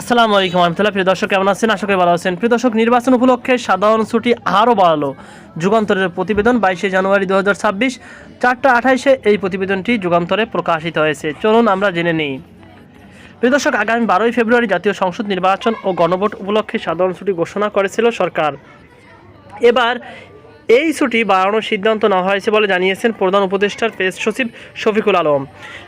আসসালামু আলাইকুম রহমতুল্লাহ। প্রিয় দর্শক, কেমন আছেন? আশা করি ভালো আছেন। প্রিয় দর্শক, নির্বাচন উপলক্ষে সাধারণ ছুটি আরও বাড়ালো। যুগান্তরের প্রতিবেদন বাইশে জানুয়ারি দু হাজার ছাব্বিশ, চারটা আঠাইশে এই প্রতিবেদনটি যুগান্তরে প্রকাশিত হয়েছে। চলুন আমরা জেনে নিই। প্রিয় দর্শক, আগামী বারোই ফেব্রুয়ারি জাতীয় সংসদ নির্বাচন ও গণভোট উপলক্ষে সাধারণ ছুটি ঘোষণা করেছিল সরকার। এবার এই ছুটি বাড়ানোর সিদ্ধান্ত নেওয়া হয়েছে বলে জানিয়েছেন প্রধান উপদেষ্টার প্রেস সচিব শফিকুল আলম।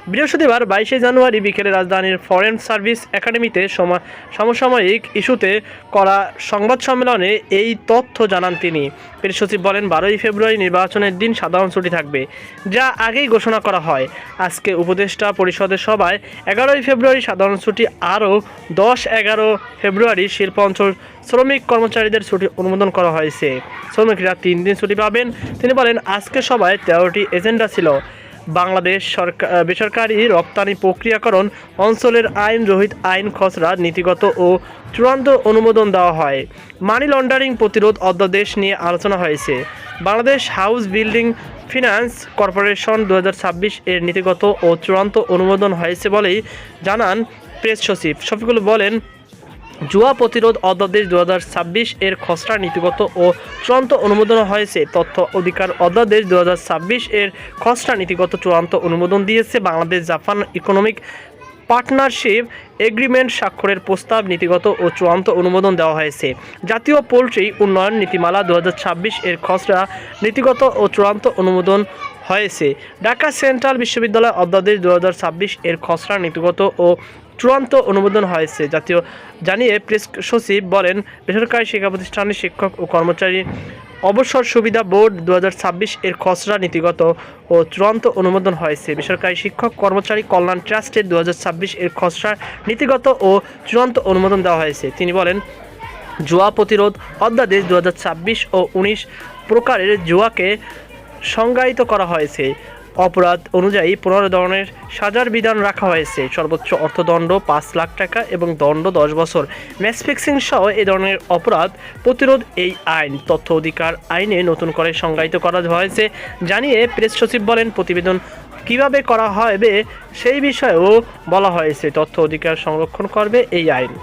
বৃহস্পতিবার বাইশে জানুয়ারি বিকেলে রাজধানীর ফরেন সার্ভিস একাডেমিতে সমা- সমসাময়িক ইস্যুতে করা সংবাদ সম্মেলনে এই তথ্য জানান তিনি। প্রেস সচিব বলেন, বারোই ফেব্রুয়ারি নির্বাচনের দিন সাধারণ ছুটি থাকবে, যা আগেই ঘোষণা করা হয়। আজকে উপদেষ্টা পরিষদের সভায় এগারোই ফেব্রুয়ারি সাধারণ ছুটি, আরও দশ এগারো ফেব্রুয়ারি শিল্প অঞ্চল শ্রমিক কর্মচারীদের ছুটি অনুমোদন করা হয়েছে। শ্রমিকরা তিন দিন ছুটি পাবেন। তিনি বলেন, আজকে সভায় তেরোটি এজেন্ডা ছিল। বাংলাদেশ সরকার বেসরকারি রপ্তানি প্রক্রিয়াকরণ অঞ্চলের আইন রহিত আইন খসড়া নীতিগত ও চূড়ান্ত অনুমোদন দেওয়া হয়। মানি লন্ডারিং প্রতিরোধ অধ্যাদেশ নিয়ে আলোচনা হয়েছে। Bangladesh house building finance corporation দু হাজার ছাব্বিশ এর নীতিগত ও চূড়ান্ত অনুমোদন হয়েছে বলেই জানান প্রেস সচিব। শফিকুল বলেন জুয়া প্রতিরোধ অধ্যাদেশ দু হাজার ছাব্বিশ এর খসড়া নীতিগত ও চূড়ান্ত অনুমোদন হয়েছে। তথ্য অধিকার অধ্যাদেশ দুহাজার ছাব্বিশ এর খসড়া নীতিগত চূড়ান্ত অনুমোদন দিয়েছে Bangladesh Japan economic partnership agreement স্বাক্ষরের প্রস্তাব নীতিগত ও চূড়ান্ত অনুমোদন দেওয়া হয়েছে। জাতীয় পোলট্রি উন্নয়ন নীতিমালা দু হাজার ছাব্বিশ এর খসড়া নীতিগত ও চূড়ান্ত অনুমোদন হয়েছে। ঢাকা সেন্ট্রাল বিশ্ববিদ্যালয় অধ্যাদেশ দু হাজার ছাব্বিশ এর খসড়া নীতিগত ও চূড়ান্ত অনুমোদন হয়েছে। জাতীয় জানিয়ে প্রেস সচিব বলেন, বেসরকারি শিক্ষা প্রতিষ্ঠানের শিক্ষক ও কর্মচারী অবসর সুবিধা বোর্ড দু হাজার ছাব্বিশ এর খসড়া নীতিগত ও চূড়ান্ত অনুমোদন হয়েছে। বেসরকারি শিক্ষক কর্মচারী কল্যাণ ট্রাস্টের দু হাজার ছাব্বিশ এর খসড়া নীতিগত ও চূড়ান্ত অনুমোদন দেওয়া হয়েছে। তিনি বলেন, জুয়া প্রতিরোধ অধ্যাদেশ দু হাজার ছাব্বিশ ও উনিশ প্রকারের জুয়াকে সংজ্ঞায়িত করা হয়েছে। অপরাধ অনুযায়ী পনেরো ধরনের সাজার বিধান রাখা হয়েছে। সর্বোচ্চ অর্থদণ্ড পাঁচ লাখ টাকা এবং দণ্ড দশ বছর। ম্যাচ ফিক্সিং সহ এই ধরনের অপরাধ প্রতিরোধ এই আইন। তথ্য অধিকার আইনে নতুন করে সংজ্ঞায়িত করা হয়েছে। জানিয়ে প্রেস সচিব বলেন, প্রতিবেদন কীভাবে করা হবে সেই বিষয়েও বলা হয়েছে। তথ্য অধিকার সংরক্ষণ করবে এই আইন।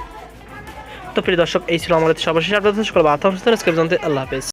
তো প্রিয় দর্শক, এই ছিল আমাদের সর্বশেষ আপনাদের সকল আল্লাহ হাফেজ।